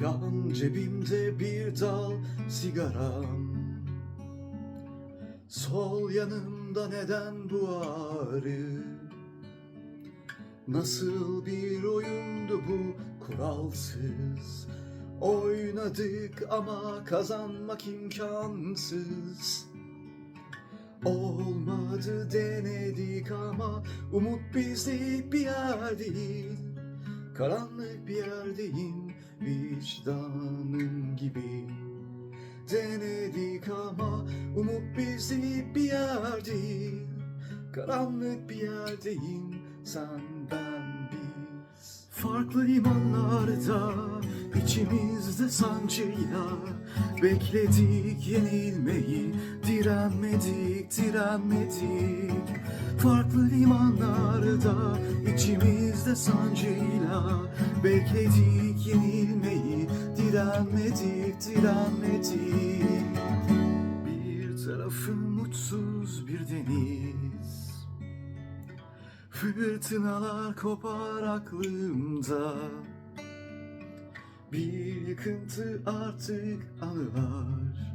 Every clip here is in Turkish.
Yan cebimde bir dal sigaram. Sol yanımda neden bu ağrı? Nasıl bir oyundu bu kuralsız? Oynadık ama kazanmak imkansız. Olmadı denedik ama umut bizde bir yer değil Karanlık bir yerdeyim vicdanım gibi. Denedik ama umut bizde bir yer Karanlık bir yerdeyim sen ben biz Farklı limanlarda içimizde sancıyla Bekledik yenilmeyi. Direnmedik direnmedik. Farklı limanlarda içimizde sancıyla Bekledik yenilmeyi direnmedik direnmedik. Bir tarafı mutsuz bir deniz. Fırtınalar kopar aklımda. Bir yıkıntı artık anılar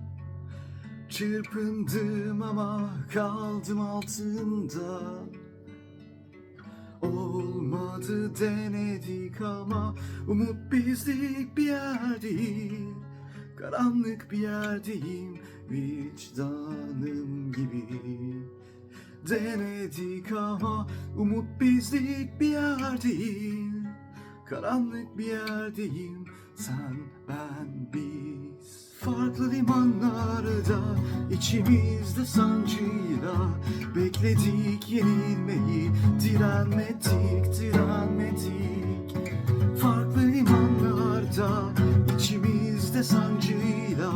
Çırpındım ama kaldım altında Olmadı denedik ama umut bizlik bir yer değil Karanlık bir yerdeyim vicdanım gibi. Denedik ama umut bizlik bir yer değil Karanlık bir yerdeyim sen ben biz. Farklı yıllarda içimizde sancıyla Bekledik yenilmeyi. Direnmedik direnmedik. Farklı limanlarda içimizde sancıyla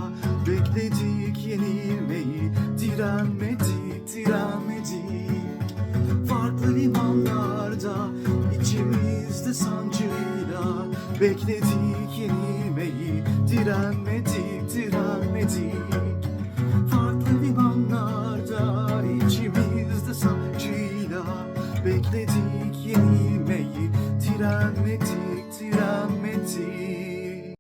Bekledik yenilmeyi. Direnmedik direnmedik. Farklı limanlarda içimizde sancıyla Bekledik yenilmeyi. Direnmedik direnmedik.